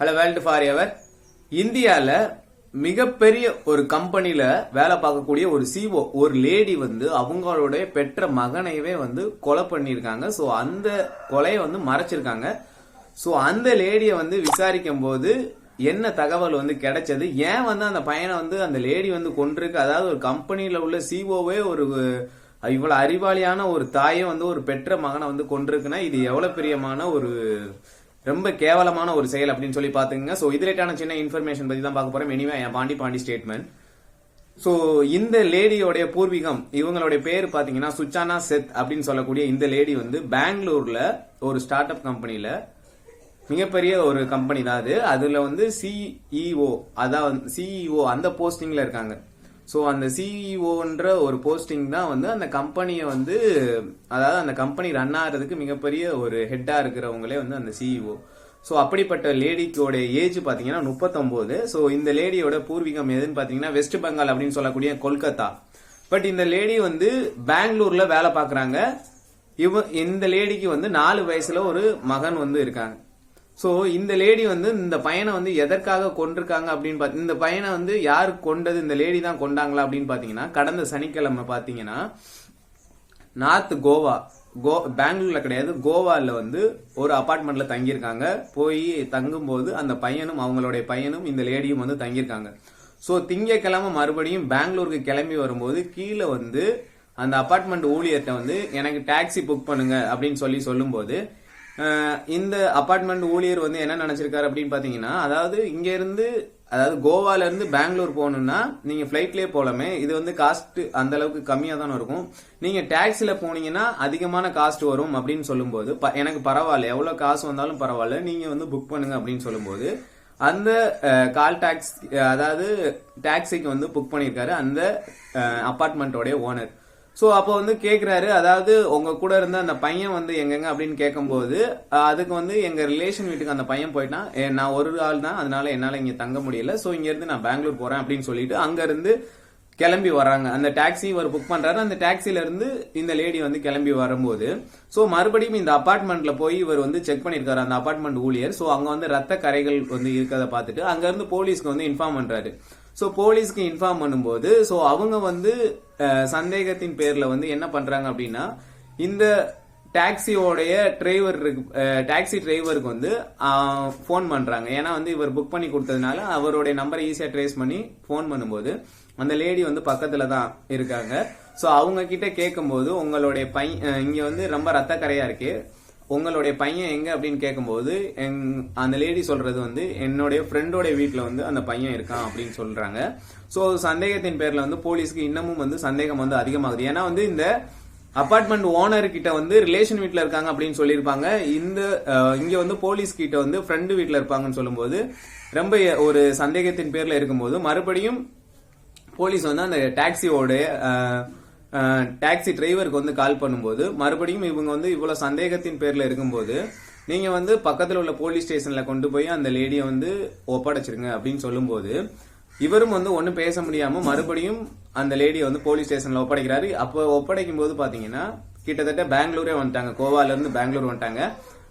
Hello world for ever இந்தியாவில் மிகப்பெரிய ஒரு கம்பெனியில் வேலை பார்க்கக்கூடிய ஒரு சிஓ ஒரு லேடி வந்து அவங்களுடைய பெற்ற மகனையவே வந்து கொலை பண்ணியிருக்காங்க. ஸோ அந்த கொலையை வந்து மறைச்சிருக்காங்க. ஸோ அந்த லேடியை வந்து விசாரிக்கும் போது என்ன தகவல் வந்து கிடைச்சது? ஏன் வந்து அந்த பையனை வந்து அந்த லேடி வந்து கொண்டிருக்கு அதாவது ஒரு கம்பெனியில் உள்ள சிஓவே ஒரு இவ்வளோ அறிவாளியான ஒரு தாயை வந்து ஒரு பெற்ற மகனை வந்து கொண்டிருக்குன்னா இது எவ்வளோ பிரியமான ஒரு ரொம்ப கேவலமான ஒரு செயல் அப்படின்னு சொல்லி பாத்துங்க ஸோ இது ரிலேட்டான சின்ன இன்ஃபர்மேஷன் பத்தி தான் பார்க்க போறோம். எனிவே என் பாண்டி பாண்டி ஸ்டேட்மெண்ட் ஸோ இந்த லேடியோடைய பூர்வீகம் இவங்களுடைய பேர் பாத்தீங்கன்னா சுச்சானா செத் அப்படின்னு சொல்லக்கூடிய இந்த லேடி வந்து பெங்களூர்ல ஒரு ஸ்டார்ட் அப் கம்பெனில மிகப்பெரிய ஒரு கம்பெனி தான் அது. அதுல வந்து சிஇஓ அதான் சிஇஓ அந்த போஸ்டிங்ல இருக்காங்க. ஸோ அந்த சிஇஓன்ற ஒரு போஸ்டிங் தான் வந்து அந்த கம்பெனியை வந்து அதாவது அந்த கம்பெனி ரன் ஆகிறதுக்கு மிகப்பெரிய ஒரு ஹெட்டாக இருக்கிறவங்களே வந்து அந்த சிஇஓ ஸோ அப்படிப்பட்ட லேடிக்கோட ஏஜ் பார்த்தீங்கன்னா முப்பத்தொம்போது. ஸோ இந்த லேடியோட பூர்வீகம் எதுன்னு பார்த்தீங்கன்னா வெஸ்ட் பெங்கால் அப்படின்னு சொல்லக்கூடிய கொல்கத்தா. பட் இந்த லேடி வந்து பெங்களூர்ல வேலை பார்க்குறாங்க. இவ இந்த லேடிக்கு வந்து நாலு வயசுல ஒரு மகன் வந்து இருக்காங்க. ஸோ இந்த லேடி வந்து இந்த பையனை வந்து எதற்காக கொண்டிருக்காங்க அப்படின்னு பார்த்து இந்த பையனை வந்து யார் கொண்டது இந்த லேடி தான் கொண்டாங்களா அப்படின்னு பார்த்தீங்கன்னா கடந்த சனிக்கிழமை பார்த்தீங்கன்னா நார்த் கோவா கோ பெங்களூர்ல கிடையாது கோவாவில் வந்து ஒரு அப்பார்ட்மெண்ட்ல தங்கியிருக்காங்க. போய் தங்கும்போது அந்த பையனும் அவங்களுடைய பையனும் இந்த லேடியும் வந்து தங்கியிருக்காங்க. ஸோ திங்கக்கிழமை மறுபடியும் பெங்களூருக்கு கிளம்பி வரும்போது கீழே வந்து அந்த அப்பார்ட்மெண்ட் ஊழியர்கிட்ட வந்து எனக்கு டாக்ஸி புக் பண்ணுங்க அப்படின்னு சொல்லி சொல்லும்போது இந்த அபார்ட்மெண்ட் ஊழியர் வந்து என்ன நினைச்சிருக்காரு அப்படின்னு பாத்தீங்கன்னா அதாவது இங்க இருந்து அதாவது கோவால இருந்து பெங்களூர் போகணும்னா நீங்க ஃபிளைட்லயே போலாமே. இது வந்து காஸ்ட் அந்த அளவுக்கு கம்மியா தானே இருக்கும். நீங்க டாக்ஸில போனீங்கன்னா அதிகமான காஸ்ட் வரும் அப்படின்னு சொல்லும்போது ப- எனக்கு பரவாயில்ல. எவ்வளவு காசு வந்தாலும் பரவாயில்ல. நீங்க வந்து புக் பண்ணுங்க அப்படின்னு சொல்லும்போது அந்த கால் டாக்ஸ் அதாவது டாக்ஸிக்கு வந்து புக் பண்ணியிருக்காரு அந்த அபார்ட்மெண்ட்டோடைய ஓனர் ஸோ அப்போ வந்து கேட்குறாரு அதாவது உங்க கூட இருந்த அந்த பையன் வந்து எங்கெங்க அப்படின்னு கேட்கும்போது அதுக்கு வந்து எங்க ரிலேஷன் வீட்டுக்கு அந்த பையன் போயிட்டான். நான் ஒரு ஆள் தான் அதனால என்னால இங்க தங்க முடியல. ஸோ இங்க இருந்து நான் பெங்களூர் போறேன் அப்படின்னு சொல்லிட்டு அங்க இருந்து கிளம்பி வராங்க அந்த டாக்ஸி இவர் புக் பண்றாரு. அந்த டாக்ஸில இருந்து இந்த லேடி வந்து கிளம்பி வரும்போது ஸோ மறுபடியும் இந்த அபார்ட்மெண்ட்ல போய் இவர் வந்து செக் பண்ணிருக்காரு அந்த அபார்ட்மெண்ட் ஊழியர். ஸோ அங்க வந்து ரத்த கரைகள் வந்து இருக்கிறத பார்த்துட்டு அங்க இருந்து போலீஸ்க்கு வந்து இன்ஃபார்ம் பண்றாரு. ஸோ போலீஸ்க்கு இன்ஃபார்ம் பண்ணும்போது ஸோ அவங்க வந்து சந்தேகத்தின் பேரில் வந்து என்ன பண்ணுறாங்க அப்படின்னா இந்த டாக்ஸியோடைய டிரைவர் டாக்ஸி டிரைவருக்கு வந்து ஃபோன் பண்ணுறாங்க ஏன்னா வந்து இவர் புக் பண்ணி கொடுத்ததுனால அவருடைய நம்பரை ஈஸியாக ட்ரேஸ் பண்ணி ஃபோன் பண்ணும்போது அந்த லேடி வந்து பக்கத்தில் தான் இருக்காங்க. ஸோ அவங்க கிட்ட கேட்கும்போது உங்களுடைய பையன் இங்கே வந்து ரொம்ப ரத்தக்கரையாக இருக்குது உங்களுடைய பையன் எங்க அப்படின்னு கேட்கும்போது எங்- அந்த லேடி சொல்றது வந்து என்னுடைய ஃப்ரெண்டோடைய வீட்டில் வந்து அந்த பையன் இருக்கான் அப்படின்னு சொல்றாங்க. ஸோ சந்தேகத்தின் பேரில் வந்து போலீஸ்க்கு இன்னமும் வந்து சந்தேகம் வந்து அதிகமாகுது. ஏன்னா வந்து இந்த அபார்ட்மெண்ட் ஓனர் கிட்ட வந்து ரிலேஷன் வீட்டில் இருக்காங்க அப்படின்னு சொல்லியிருப்பாங்க. இந்த இங்க வந்து போலீஸ் கிட்ட வந்து ஃப்ரெண்டு வீட்டில் இருப்பாங்கன்னு சொல்லும்போது ரொம்ப ஒரு சந்தேகத்தின் பேரில் இருக்கும்போது மறுபடியும் போலீஸ் வந்து அந்த டாக்ஸியோட டாக்ஸி டிரைவருக்கு வந்து கால் பண்ணும்போது மறுபடியும் இவங்க வந்து இவ்வளவு சந்தேகத்தின் பேர்ல இருக்கும்போது நீங்க வந்து பக்கத்தில் உள்ள போலீஸ் ஸ்டேஷன்ல கொண்டு போய் அந்த லேடியை வந்து ஒப்படைச்சிருங்க அப்படின்னு சொல்லும்போது இவரும் வந்து ஒன்றும் பேச முடியாம மறுபடியும் அந்த லேடியை வந்து போலீஸ் ஸ்டேஷன்ல ஒப்படைக்கிறாரு. அப்போ ஒப்படைக்கும் போது பாத்தீங்கன்னா கிட்டத்தட்ட பெங்களூரே வந்துட்டாங்க. கோவால இருந்து பெங்களூர் வந்துட்டாங்க.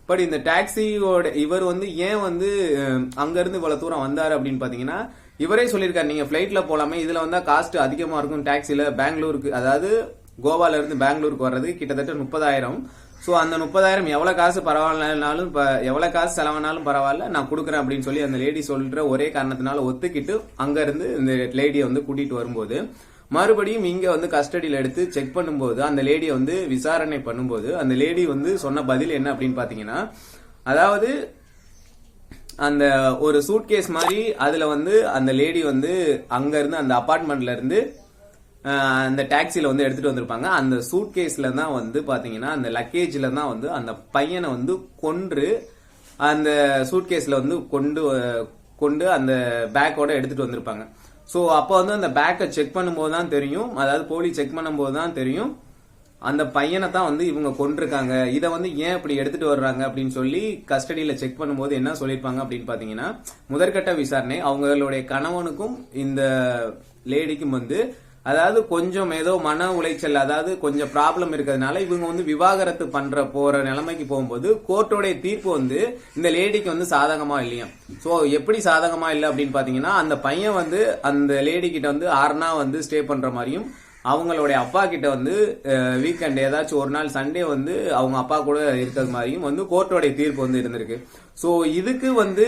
பட் இந்த டாக்ஸியோட இவர் வந்து ஏன் வந்து அங்கேருந்து அங்க இருந்து இவ்வளவு தூரம் வந்தாரு அப்படின்னு பாத்தீங்கன்னா இவரே சொல்லியிருக்காரு நீங்க ஃப்ளைட்டில் போலாமே இதுல வந்தா காஸ்ட் அதிகமா இருக்கும் டாக்ஸில பெங்களூருக்கு அதாவது கோவால இருந்து பெங்களூருக்கு வர்றது கிட்டத்தட்ட முப்பதாயிரம். ஸோ அந்த முப்பதாயிரம் எவ்வளவு காசு பரவாயில்லனாலும் இப்போ எவ்வளவு காசு செலவானாலும் பரவாயில்ல நான் கொடுக்குறேன் அப்படின்னு சொல்லி அந்த லேடி சொல்ற ஒரே காரணத்தினால ஒத்துக்கிட்டு அங்க இருந்து இந்த லேடியை வந்து கூட்டிட்டு வரும்போது மறுபடியும் இங்க வந்து கஸ்டடியில எடுத்து செக் பண்ணும்போது அந்த லேடியை வந்து விசாரணை பண்ணும்போது அந்த லேடி வந்து சொன்ன பதில் என்ன அப்படின்னு பாத்தீங்கன்னா அதாவது அந்த ஒரு சூட்கேஸ் மாதிரி அதுல வந்து அந்த லேடி வந்து அங்க இருந்து அந்த அபார்ட்மெண்ட்ல இருந்து அந்த டாக்ஸில வந்து எடுத்துட்டு வந்திருப்பாங்க. அந்த சூட்கேஸில் தான் வந்து பாத்தீங்கன்னா அந்த லக்கேஜ்ல தான் வந்து அந்த பையனை வந்து கொன்று அந்த சூட்கேஸில் வந்து கொண்டு வ- கொண்டு அந்த பேக்கோட எடுத்துட்டு வந்திருப்பாங்க. ஸோ அப்போ வந்து அந்த பேக்கை செக் பண்ணும்போது தான் தெரியும். அதாவது போலீஸ் செக் பண்ணும்போது தான் தெரியும். அந்த பையனை தான் வந்து இவங்க கொண்டிருக்காங்க இதை வந்து ஏன் இப்படி எடுத்துட்டு வர்றாங்க அப்படின்னு சொல்லி கஸ்டடியில செக் பண்ணும்போது என்ன சொல்லியிருப்பாங்க அப்படின்னு பாத்தீங்கன்னா முதற்கட்ட விசாரணை அவங்களுடைய கணவனுக்கும் இந்த லேடிக்கும் வந்து அதாவது கொஞ்சம் ஏதோ மன உளைச்சல் அதாவது கொஞ்சம் ப்ராப்ளம் இருக்கிறதுனால இவங்க வந்து விவாகரத்து பண்ற போற நிலைமைக்கு போகும்போது கோர்ட்டோடைய தீர்ப்பு வந்து இந்த லேடிக்கு வந்து சாதகமா இல்லையா? சோ எப்படி சாதகமா இல்லை அப்படின்னு பாத்தீங்கன்னா அந்த பையன் வந்து அந்த லேடி கிட்ட வந்து ஆறுனா வந்து ஸ்டே பண்ற மாதிரியும் அவங்களுடைய அப்பா கிட்ட வந்து வீக்கெண்ட் ஏதாச்சும் ஒரு நாள் சண்டே வந்து அவங்க அப்பா கூட இருக்கிறது மாதிரியும் வந்து கோர்ட்டோடைய தீர்ப்பு வந்து இருந்திருக்கு. ஸோ இதுக்கு வந்து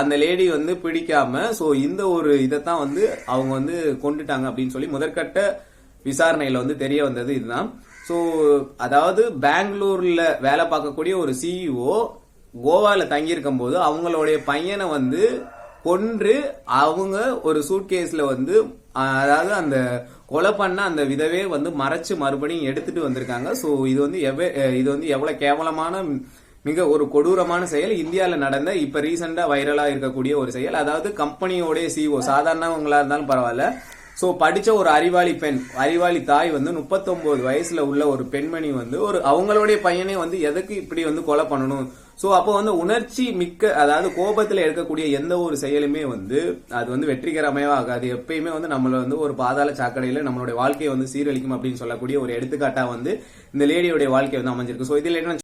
அந்த லேடி வந்து பிடிக்காம ஸோ இந்த ஒரு இதைத்தான் வந்து அவங்க வந்து கொண்டுட்டாங்க அப்படின்னு சொல்லி முதற்கட்ட விசாரணையில வந்து தெரிய வந்தது இதுதான். ஸோ அதாவது பெங்களூர்ல வேலை பார்க்கக்கூடிய ஒரு சிஇஓ கோவால தங்கியிருக்கும் போது அவங்களுடைய பையனை வந்து கொன்று அவங்க ஒரு சூட்கேஸ்ல வந்து அதாவது அந்த கொலை பண்ண அந்த விதவே வந்து மறைச்சு மறுபடியும் எடுத்துட்டு வந்திருக்காங்க. சோ இது வந்து எவ்வ- இது வந்து எவ்வளவு கேவலமான மிக ஒரு கொடூரமான செயல். இந்தியால நடந்த இப்ப ரீசெண்டா வைரலா இருக்கக்கூடிய ஒரு செயல். அதாவது கம்பெனியோட சிஓ சாதாரணவங்களா இருந்தாலும் பரவாயில்ல. சோ படிச்ச ஒரு அறிவாளி பெண் அறிவாளி தாய் வந்து 39 வயசுல உள்ள ஒரு பெண்மணி வந்து ஒரு அவங்களுடைய பையனே வந்து எதுக்கு இப்படி வந்து கொலை பண்ணணும்? சோ அப்போ வந்து உணர்ச்சி மிக்க அதாவது கோபத்துல எடுக்கக்கூடிய எந்த ஒரு செயலுமே வந்து அது வந்து வெற்றிகரமே ஆகாது. எப்பயுமே வந்து நம்மள வந்து ஒரு பாதாள சாக்கடையில நம்மளுடைய வாழ்க்கையை வந்து சீரழிக்கும் அப்படின்னு சொல்லக்கூடிய ஒரு எடுத்துக்காட்டா வந்து இந்த லேடியோடைய வாழ்க்கை வந்து அமைஞ்சிருக்கு. சோ இதுல என்ன